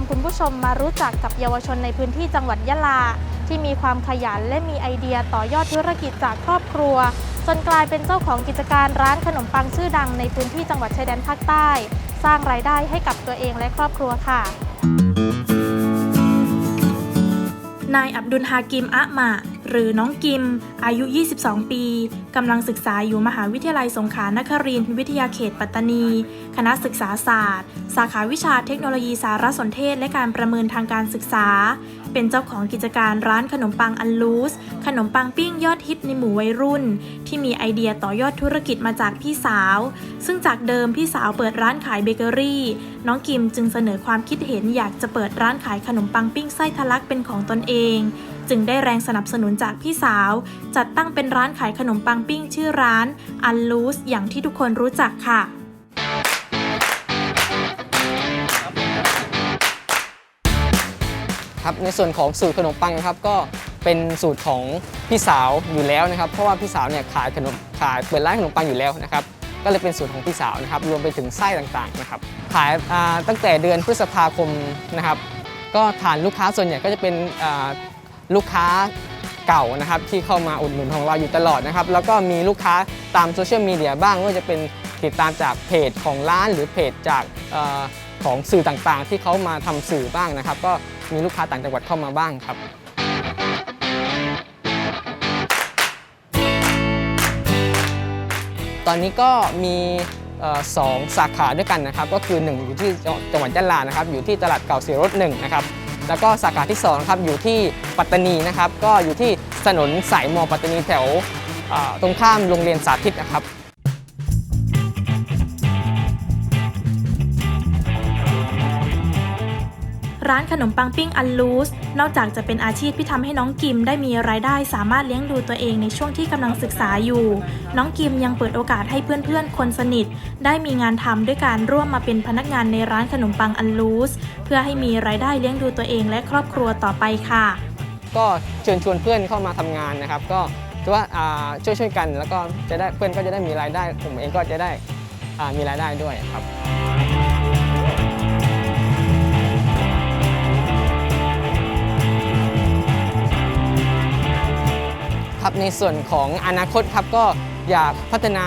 ำคุณผู้ชมมารู้จักกับเยาวชนในพื้นที่จังหวัดยะลา ที่มีความขยันและมีไอเดียต่อยอดธุรกิจจากครอบครัว จนกลายเป็นเจ้าของกิจการร้านขนมปังชื่อดังในพื้นที่จังหวัดชายแดนภาคใต้ สร้างรายได้ให้กับตัวเองและครอบครัวค่ะนายอับดุลฮากิมอะมา หรือน้องกิม อายุ 22 ปีกำลังศึกษาอยู่มหาวิทยาลัยสงขลานครินทร์วิทยาเขตปัตตานี คณะศึกษาศาสตร์ สาขาวิชาเทคโนโลยีสารสนเทศ และการประเมินทางการศึกษาเป็นเจ้าของกิจการร้านขนมปังอันลูส ขนมปังปิ้งยอดฮิตในหมู่วัยรุ่น ที่มีไอเดียต่อยอดธุรกิจมาจากพี่สาว ซึ่งจากเดิมพี่สาวเปิดร้านขายเบเกอรี่ น้องกิมจึงเสนอความคิดเห็นอยากจะเปิดร้านขายขนมปังปิ้งไส้ทะลักเป็นของตนเอง จึงได้แรงสนับสนุนจากพี่สาว จัดตั้งเป็นร้านขายขนมปังปิ้งชื่อร้านอันลูสอย่างที่ทุกคนรู้จักค่ะ ครับในส่วนของสูตรขนมปังครับก็เป็นสูตรของพี่สาวอยู่แล้วนะครับเพราะว่าพี่สาวเนี่ยขายขนมขายเปิดร้านขนมปังอยู่แล้วนะครับก็เลยเป็นสูตรของพี่สาวนะครับรวมไปถึงไส้ต่างๆนะครับขายตั้งแต่เดือนพฤษภาคมนะครับ ก็ฐานลูกค้าส่วนใหญ่ก็จะเป็นลูกค้าเก่านะครับที่เข้ามาอุดหนุนของเราอยู่ตลอดนะครับแล้วก็มีลูกค้าตามโซเชียลมีเดียบ้างไม่ว่าจะเป็นติดตามจากเพจของร้านหรือเพจจากอของสื่อต่างๆ ที่เขามาทำสื่อบ้างนะครับ ก็ มีลูกค้าต่างจังหวัดเข้ามาบ้างครับ ตอนนี้ก็มีสองสาขาด้วยกันนะครับ ก็คือ 1 อยู่ที่จังหวัดยะลานะครับ อยู่ที่ตลาดเก่าเสียรถหนึ่งนะครับ แล้วก็สาขาที่2นะครับอยู่ที่ปัตตานีนะครับ ก็อยู่ที่ถนนสายมอปัตตานีแถวตรงข้ามโรงเรียนสาธิตนะครับ ร้านขนมปังปิ้งอันลูส นอกจากจะเป็นอาชีพที่ทำให้น้องกิมได้มีรายได้สามารถเลี้ยงดูตัวเองในช่วงที่กำลังศึกษาอยู่ น้องกิมยังเปิดโอกาสให้เพื่อนๆ คนสนิท ได้มีงานทำด้วยการร่วมมาเป็นพนักงานในร้านขนมปังอันลูส เพื่อให้มีรายได้เลี้ยงดูตัวเองและครอบครัวต่อไปค่ะ ก็เชิญชวนเพื่อนเข้ามาทำงานนะครับ ก็ถือว่าอ่าช่วยช่วยกันแล้วก็จะได้เพื่อนก็จะได้มีรายได้ผมเองก็จะได้อ่ามีรายได้ด้วยครับ ครับในส่วนของอนาคตครับก็อยากพัฒนา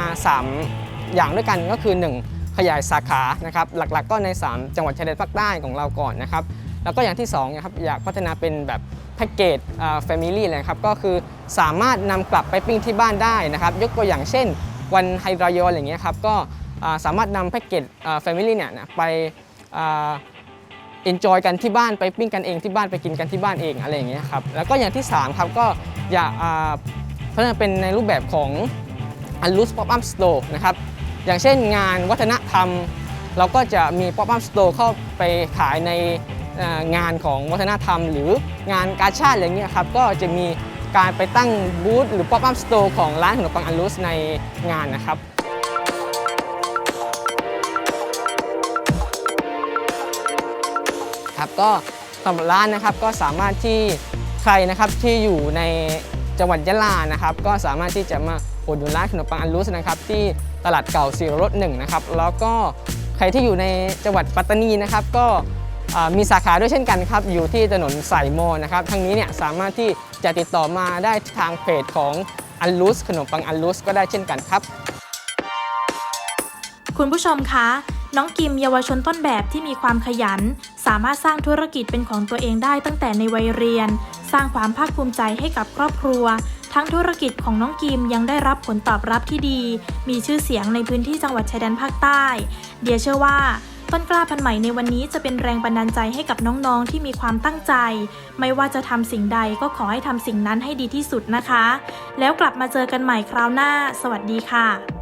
3 อย่างด้วยกันก็คือ 1 ขยายสาขานะครับหลักๆ ก็ใน 3 จังหวัดชายแดนภาคใต้ของเราก่อนนะครับแล้วก็อย่างที่2นะครับอยากพัฒนาเป็นแบบแพ็กเกจแฟมิลี่เลยครับก็คือสามารถนำกลับไปปิ้งที่บ้านได้นะครับยกตัวอย่างเช่น วันไฮรายอนอย่างเงี้ยครับก็สามารถนำแพ็กเกจแฟมิลี่เนี่ยนะไปอ่าเอนจอยกันที่บ้านไปปิ้งกันเองที่บ้านไปกินกันที่บ้านเองอะไรอย่างเงี้ยครับแล้วก็อย่างที่3ครับก็ อยากอ่าพัฒนาเป็นในรูปแบบของ a l u s Pop Up Store นะครับ อย่างเช่นงานวัฒนธรรม เราก็จะมี Pop Up Store เข้าไปขายในงานของวัฒนธรรม หรืองานกาชาติอะไรเงี้ยครับ ก็จะมีการไปตั้งบูธหรือ Pop Up Store ของร้านขนมปังอัลลุสในงานนะครับครับก็สำหรับร้านนะครับก็สามารถที่ ใครนะครับที่อยู่ในจังหวัดยะลานะครับก็สามารถที่จะมาอุดหนุนร้านขนมปังอันลุสนะครับที่ตลาดเก่าสีรถหนึ่งนะครับแล้วก็ใครที่อยู่ในจังหวัดปัตตานีนะครับก็มีสาขาด้วยเช่นกันครับอยู่ที่ถนนสายมอนะครับทั้งนี้เนี่ยสามารถที่จะติดต่อมาได้ทางเพจของอันลุสขนมปังอันลุสก็ได้เช่นกันครับ คุณผู้ชมคะน้องกิมเยาวชนต้นแบบที่มีความขยันามารถสร้างธุรกิจเป็นของตัวเองได้ตั้งแต่ในวัยเรียน สร้างความภาคภูมิใจให้กับครอบครัว ทั้งธุรกิจของน้องกิมยังได้รับผลตอบรับที่ดี มีชื่อเสียงในพื้นที่จังหวัดชายแดนภาคใต้ เดียเชื่อว่าต้นกล้าพันธุ์ใหม่ในวันนี้จะเป็นแรงบันดาลใจให้กับน้องๆ ที่มีความตั้งใจ ไม่ว่าจะทำสิ่งใดก็ขอให้ทำสิ่งนั้นให้ดีที่สุดนะคะ แล้วกลับมาเจอกันใหม่คราวหน้า สวัสดีค่ะ